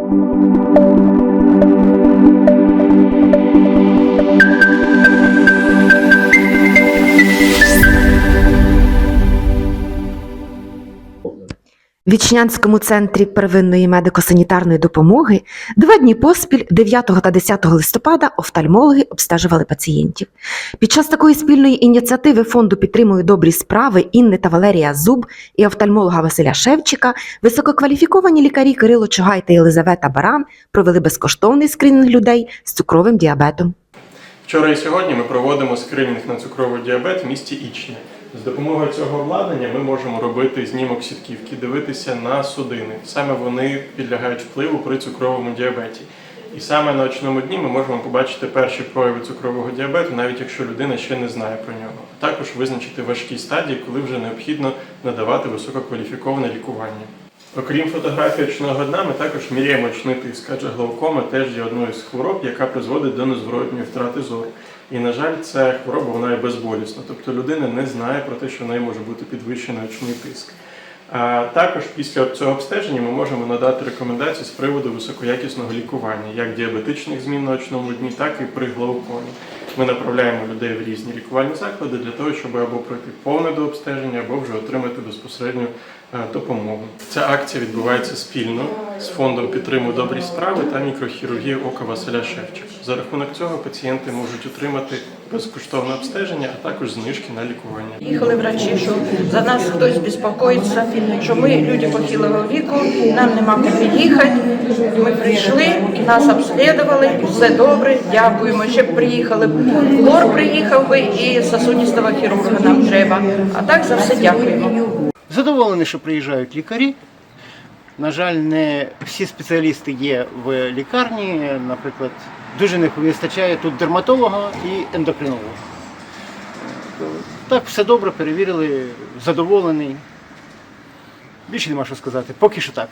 Thank you. Вічнянському центрі первинної медико-санітарної допомоги два дні поспіль 9 та 10 листопада офтальмологи обстежували пацієнтів. Під час такої спільної ініціативи фонду підтримують добрі справи Інни та Валерія Зуб і офтальмолога Василя Шевчика. Висококваліфіковані лікарі Кирило Чугай та Єлизавета Баран провели безкоштовний скринінг людей з цукровим діабетом. Вчора і сьогодні ми проводимо скринінг на цукровий діабет в місті Ічня. З допомогою цього обладнання ми можемо робити знімок сітківки, дивитися на судини. Саме вони підлягають впливу при цукровому діабеті. І саме на очному дні ми можемо побачити перші прояви цукрового діабету, навіть якщо людина ще не знає про нього. Також визначити важкі стадії, коли вже необхідно надавати висококваліфіковане лікування. Окрім фотографії очного дна, ми також міряємо очний тиск, адже глаукома теж є одною з хвороб, яка призводить до незворотньої втрати зору. І, на жаль, ця хвороба вона є безболісна, тобто людина не знає про те, що в неї може бути підвищений очний тиск. А також після цього обстеження ми можемо надати рекомендації з приводу високоякісного лікування, як діабетичних змін на очному дні, так і при глаукомі. Ми направляємо людей в різні лікувальні заклади для того, щоб або пройти повне дообстеження, або вже отримати безпосередню е, допомогу. Ця акція відбувається спільно з фондом підтриму добрі справи та мікрохірургії ока Василя Шевчика. За рахунок цього пацієнти можуть отримати безкоштовне обстеження, а також знижки на лікування. Їхали врачі, що за нас хтось безпокоїться, що ми люди похилого віку, нам нема куди їхати. Ми прийшли і нас обслідували, все добре, дякуємо. Ще б приїхали б лор приїхав би і сосудистого хірурга нам треба. А так за все дякуємо. Задоволений, що приїжджають лікарі. На жаль, не всі спеціалісти є в лікарні. Наприклад, дуже не вистачає тут дерматолога і ендокринолога. Так, все добре, перевірили, задоволений. Більше нема що сказати. Поки що так.